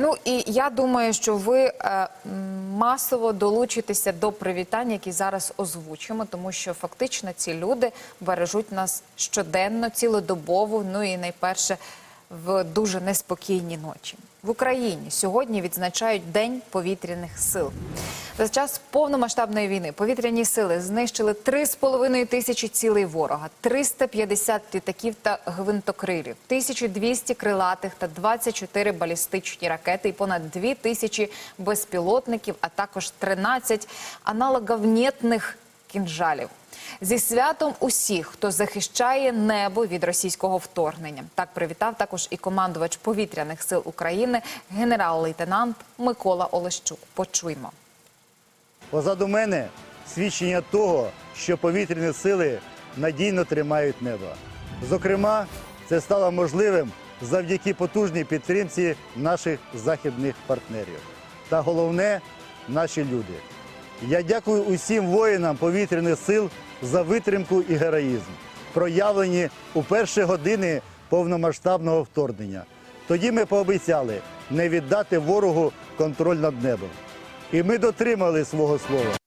Ну і я думаю, що ви е, масово долучитеся до привітань, які зараз озвучимо, тому що фактично ці люди бережуть нас щоденно, цілодобово. Ну і найперше в дуже неспокійні ночі. В Україні сьогодні відзначають День повітряних сил. За час повномасштабної війни повітряні сили знищили 3,5 тисячі цілей ворога, 350 літаків та гвинтокрилів, 1200 крилатих та 24 балістичні ракети і понад 2 тисячі безпілотників, а також 13 аналоговнєтних кінжалів. Зі святом усіх, хто захищає небо від російського вторгнення. Так привітав також і командувач повітряних сил України, генерал-лейтенант Микола Олещук. Почуймо. Позаду мене свідчення того, що повітряні сили надійно тримають небо. Зокрема, це стало можливим завдяки потужній підтримці наших західних партнерів. Та головне наші люди. Я дякую усім воїнам повітряних сил за витримку і героїзм, проявлені у перші години повномасштабного вторгнення. Тоді ми пообіцяли не віддати ворогу контроль над небом. І ми дотримали свого слова.